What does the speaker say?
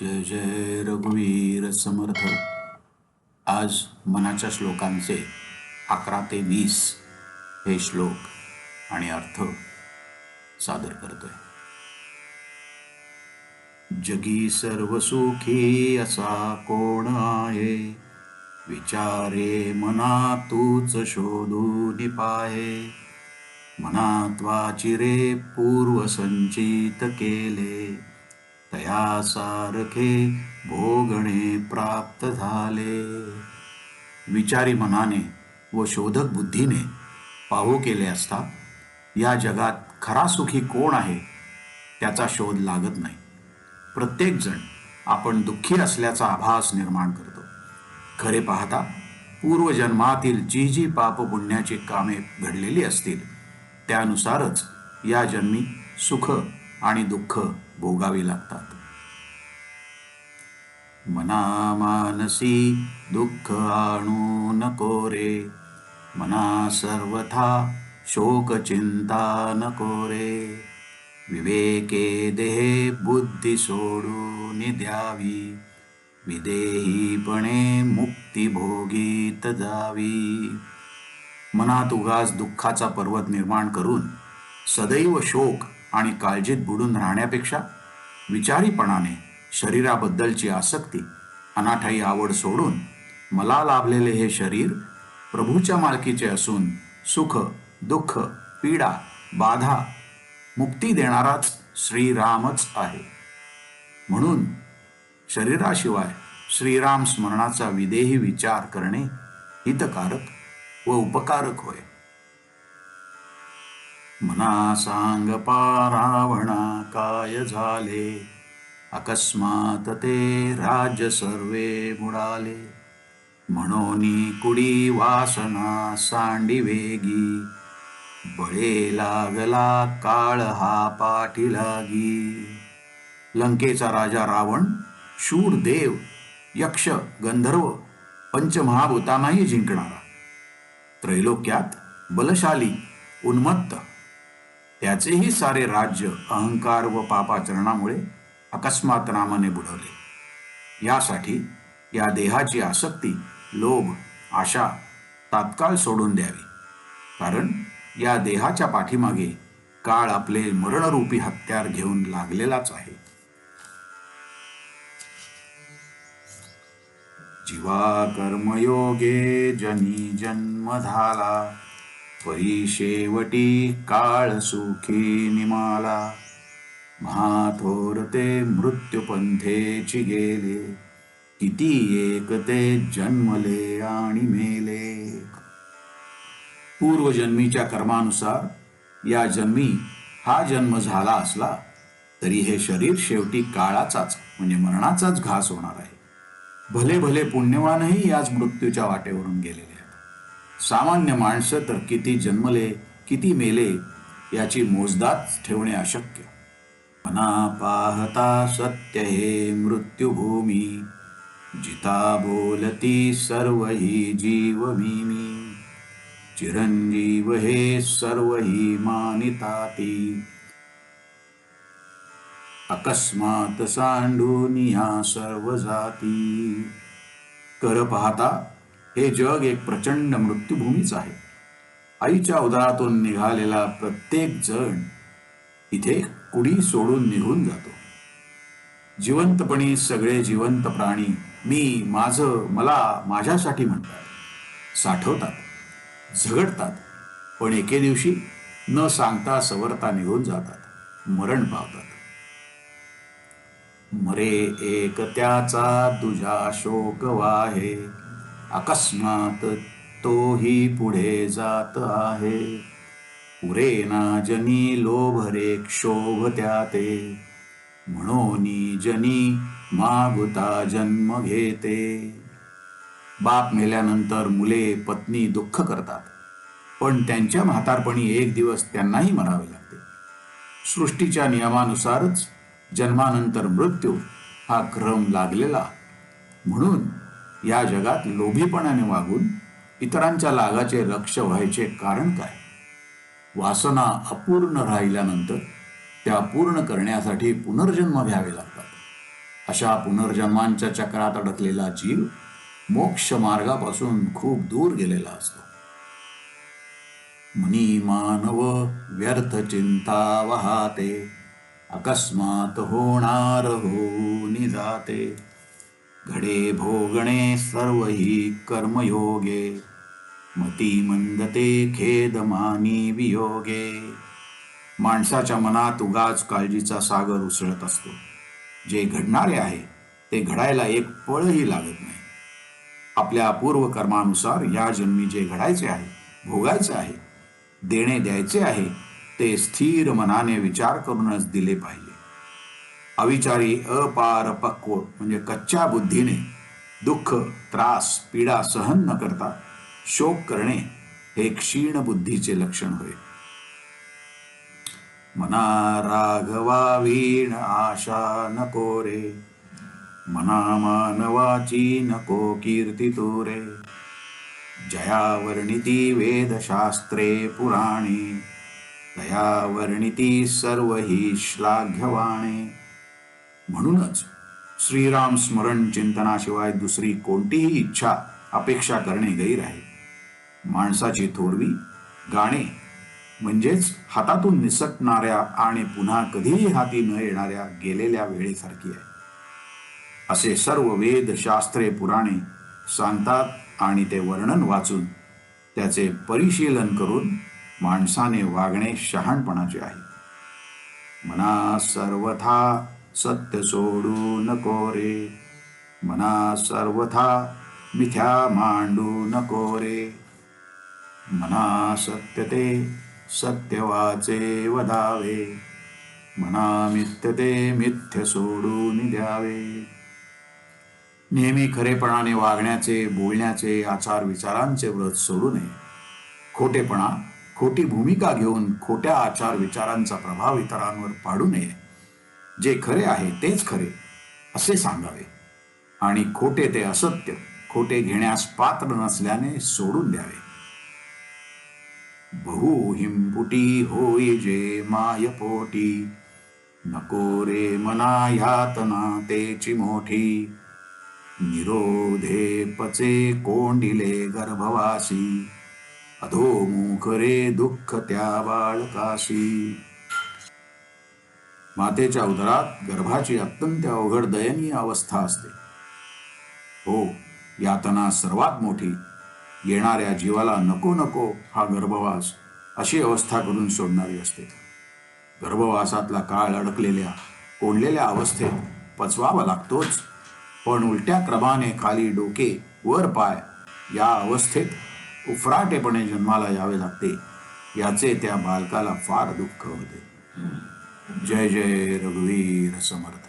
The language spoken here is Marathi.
जय जय रघुवीर समर्थ. आज मनाच्या श्लोकांचे अकरा ते वीस हे श्लोक आणि अर्थ सादर करतोय. जगी सर्व सुखी असा कोण आहे? विचारे मना तूच शोधून पाहे. मनात पूर्व संचित केले. तया सारखे भोगणे प्राप्त झाले. विचारी मनाने व शोधक बुद्धीने पाहू केले असता या जगात खरा सुखी कोण आहे त्याचा शोध लागत नाही. प्रत्येकजण आपण दुःखी असल्याचा आभास निर्माण करतो. खरे पाहता पूर्वजन्मातील जी जी पापपुण्याची कामे घडलेली असतील त्यानुसारच या जन्मी सुख आणि दुःख भोगावी लागतात. मना मानसी दुःख आणू नको रे. मना सर्वथा शोक चिंता नको रे. विवेके देहे बुद्धी सोडून द्यावी. विदेहीपणे मुक्ती भोगीत जावी. मनात उगाच दुःखाचा पर्वत निर्माण करून सदैव शोक आणि काळजीत बुडून राहण्यापेक्षा विचारीपणाने शरीराबद्दलची आसक्ती अनाठाई आवड सोडून मला लाभलेले हे शरीर प्रभूच्या मालकीचे असून सुख दुःख पीडा बाधा मुक्ती देणाराच श्रीरामच आहे. म्हणून शरीराशिवाय श्रीराम स्मरणाचा विदेही विचार करणे हितकारक व उपकारक होय. मना सांग पारावणा काय झाले? अकस्मात ते राज्य सर्वे बुडाले म्हणून कुडी वासना सांडी वेगी। बळे लागला काळ हा पाठी लागी लंकेचा राजा रावण शूर देव यक्ष गंधर्व पंचमहाभूतांनाही जिंकणारा। त्रैलोक्यात बलशाली उन्मत्त। त्याचेही सारे राज्य अहंकार व पापाचरणामुळे अकस्मात रामाने बुडवले. यासाठी या देहाची आसक्ती लोभ आशा तात्काळ सोडून द्यावी. कारण या देहाच्या पाठीमागे काळ आपले मरणरूपी हत्यार घेऊन लागलेलाच आहे. जीवा कर्मयोगे जनी जन्म झाला परी शेवटी काळ सुखी निमाला. महाथोर ते मृत्यूपंथेची गेले किती एक ते जन्मले आणि मेले. पूर्वजन्मीच्या कर्मानुसार या जन्मी हा जन्म झाला असला तरी हे शरीर शेवटी काळाचाच म्हणजे मरणाचाच घास होणार आहे. भले भले पुण्यवानही याच मृत्यूच्या वाटेवरून गेलेले आहेत. सामान्य माणसं तर किती जन्मले किती मेले याची मोजदात ठेवणे अशक्य. पाहता सत्य हे मृत्युभूमी जिता बोलती सर्व ही जीव मी चिरंजीव हे सर्व ही मानिताती। अकस्मात सांडूनिया सर्व जाती। कर पाहता हे जग एक प्रचंड मृत्यूभूमीच आहे। आईच्या उदरातून निघालेला प्रत्येक जण इथे कुडी सोडून निघून जातो. जिवंतपणी सगळे जिवंत प्राणी मी माझं मला माझ्यासाठी म्हणतात. साठवतात झगडतात पण एके दिवशी न सांगता सवरता निघून जातात मरण पावतात. मरे एक त्याचा तुझा शोक वाहे अकस्मात तोही पुढे जात आहे. उरेना जनी लोभ रे क्षोभ त्याते म्हणून जनी मागुता जन्म घेते. बाप मेल्यानंतर मुले पत्नी दुःख करतात. पण त्यांच्या म्हातारपणी एक दिवस त्यांनाही मरावे लागते. सृष्टीच्या नियमानुसारच जन्मानंतर मृत्यू हा क्रम लागलेला. म्हणून या जगात लोभीपणाने वागून इतरांच्या लागाचे लक्ष व्हायचे कारण काय? वासना अपूर्ण राहिल्यानंतर त्या पूर्ण करण्यासाठी पुनर्जन्म घ्यावे लागतात. अशा पुनर्जन्मांच्या चक्रात अडकलेला जीव मोक्ष मार्गापासून खूप दूर गेलेला असतो. मुनी मानव व्यर्थ चिंता वहाते अकस्मात होणार होऊन जाते घडे भोगणे सर्व ही कर्मयोगे. मती मंदते खेदमानी वियोगे. माणसाच्या मनात उगाच काळजीचा सागर उसळत असतो. जे घडणारे आहे ते घडायला एक पळही लागत नाही. आपल्या पूर्व कर्मानुसार या जन्मी जे घडायचे आहे भोगायचे आहे देणे द्यायचे आहे ते स्थिर मनाने विचार करूनच दिले पाहिजे. अविचारी अपार पक्व म्हणजे कच्च्या बुद्धीने दुःख त्रास पीडा सहन न करता शोक करणे हे क्षीण बुद्धीचे लक्षण होय. मना राघवा वीण आशा नको रे. मना मानवाची नको कीर्ती रे. जया वर्णिती वेदशास्त्रे पुराणे. दया वर्णिती सर्व ही श्लाघ्यवाणे. म्हणूनच श्रीराम स्मरण चिंतनाशिवाय दुसरी कोणतीही इच्छा अपेक्षा करणे गैर आहे. माणसाची थोडवी गाणे. म्हणजेच हातातून निसटणाऱ्या आणि पुन्हा कधीही हाती न येणाऱ्या गेलेल्या वेळेसारखी आहे. असे सर्व वेद शास्त्रे पुराणे सांगतात आणि ते वर्णन वाचून त्याचे परिशीलन करून माणसाने वागणे शहाणपणाचे आहे. मना सर्वथा सत्य सोडू नको रे. मना सर्वथा मिथ्या मांडू नको रे. मना सत्य ते सत्यवाचे वदावे. मना मिथ्य ते मिथ्य सोडून द्यावे. नेहमी खरेपणाने वागण्याचे बोलण्याचे आचार विचारांचे व्रत सोडू नये. खोटेपणा खोटी भूमिका घेऊन खोट्या आचार विचारांचा प्रभाव इतरांवर पाडू नये. जे खरे आहे तेच खरे असे सांगावे. आणि खोटे ते असत्य खोटे घेण्यास पात्र नसल्याने सोडून द्यावे. बहु हिंपुटी होई जे मायपोटी. नको रे मना यातना तेची मोठी. निरोधे पचे कोंडिले गर्भवासी. अधोमुख रे दुःख त्या बाळकाशी. मातेच्या उदरात गर्भाची अत्यंत अवघड दयनीय अवस्था असते. हो यातना सर्वात मोठी येणाऱ्या जीवाला नको नको हा गर्भवास अशी अवस्था करून सोडणारी असते. गर्भवासातला काळ अडकलेल्या कोंडलेल्या अवस्थेत पचवावा लागतोच. पण उलट्या क्रमाने खाली डोके वर पाय या अवस्थेत उफराटेपणे जन्माला यावे लागते. याचे त्या बालकाला फार दुःख होते. जय जय रघुवीर समर्थ.